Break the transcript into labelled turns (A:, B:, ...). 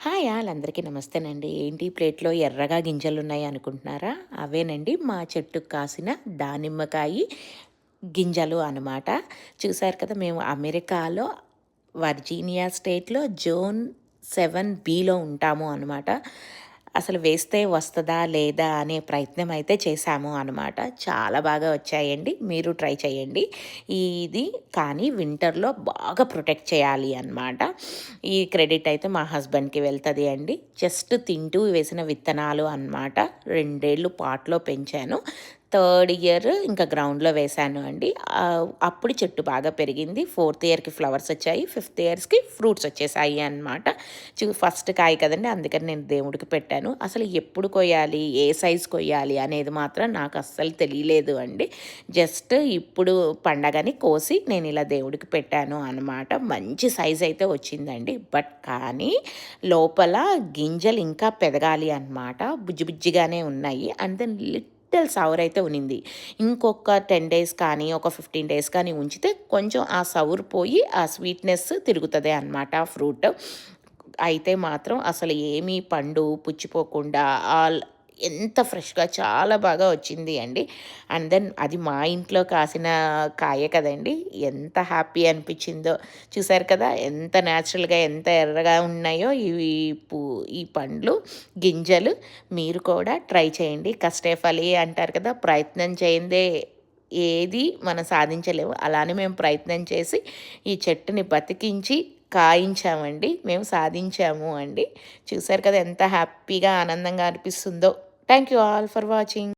A: Hi వాళ్ళందరికీ నమస్తేనండి. ఏంటి ప్లేట్లో ఎర్రగా గింజలు ఉన్నాయి అనుకుంటున్నారా? అవేనండి మా చెట్టుకు కాసిన దానిమ్మకాయ గింజలు అనమాట చూసారు కదా మేము అమెరికాలో వర్జీనియా స్టేట్లో జోన్ సెవెన్ బిలో ఉంటాము అనమాట అసలు వేస్తే వస్తుందా లేదా అనే ప్రయత్నం అయితే చేశాము అనమాట చాలా బాగా వచ్చాయండి. మీరు ట్రై చేయండి. ఇది కానీ వింటర్లో బాగా ప్రొటెక్ట్ చేయాలి అనమాట ఈ క్రెడిట్ అయితే మా హస్బెండ్కి వెళ్తుంది అండి. జస్ట్ తింటూ వేసిన విత్తనాలు అనమాట రెండేళ్ళు పాట్లో పెంచాను. థర్డ్ ఇయర్ ఇంకా గ్రౌండ్లో వేశాను అండి. అప్పుడు చెట్టు బాగా పెరిగింది. ఫోర్త్ ఇయర్కి ఫ్లవర్స్ వచ్చాయి. ఫిఫ్త్ ఇయర్స్కి ఫ్రూట్స్ వచ్చేసాయి అనమాట ఫస్ట్ కాయ కదండి అందుకని నేను దేవుడికి పెట్టాను. అసలు ఎప్పుడు కొయ్యాలి ఏ సైజ్ కొయ్యాలి అనేది మాత్రం నాకు అస్సలు తెలియలేదు అండి. జస్ట్ ఇప్పుడు పండగని కోసి నేను ఇలా దేవుడికి పెట్టాను అనమాట మంచి సైజ్ అయితే వచ్చిందండి. బట్ కానీ లోపల గింజలు ఇంకా పెదగాలి అనమాట బుజ్జి బుజ్జిగానే ఉన్నాయి. అండ్ దెన్ లిటిల్ సౌర్ అయితే ఉనింది. ఇంకొక టెన్ డేస్ కానీ ఒక ఫిఫ్టీన్ డేస్ కానీ ఉంచితే కొంచెం ఆ సౌర్ పోయి ఆ స్వీట్నెస్ తిరుగుతుంది అనమాట ఆ ఫ్రూట్. అయితే మాత్రం అసలు ఏమీ పండు పుచ్చిపోకుండా ఆల్ ఎంత ఫ్రెష్గా చాలా బాగా వచ్చింది అండి. అండ్ దెన్ అది మా ఇంట్లో కాసిన కాయ కదండి ఎంత హ్యాపీ అనిపించిందో. చూసారు కదా ఎంత న్యాచురల్గా ఎంత ఎర్రగా ఉన్నాయో ఇవి పూ ఈ పండ్లు గింజలు. మీరు కూడా ట్రై చేయండి. కష్టేఫలి అంటారు కదా ప్రయత్నం చేయందే. ఏది మనం సాధించలేము. అలానే మేము ప్రయత్నం చేసి ఈ చెట్టుని బతికించి కాయించామండి. మేము సాధించాము అండి. చూసారు కదా ఎంత హ్యాపీగా ఆనందంగా అనిపిస్తుందో. Thank you all for watching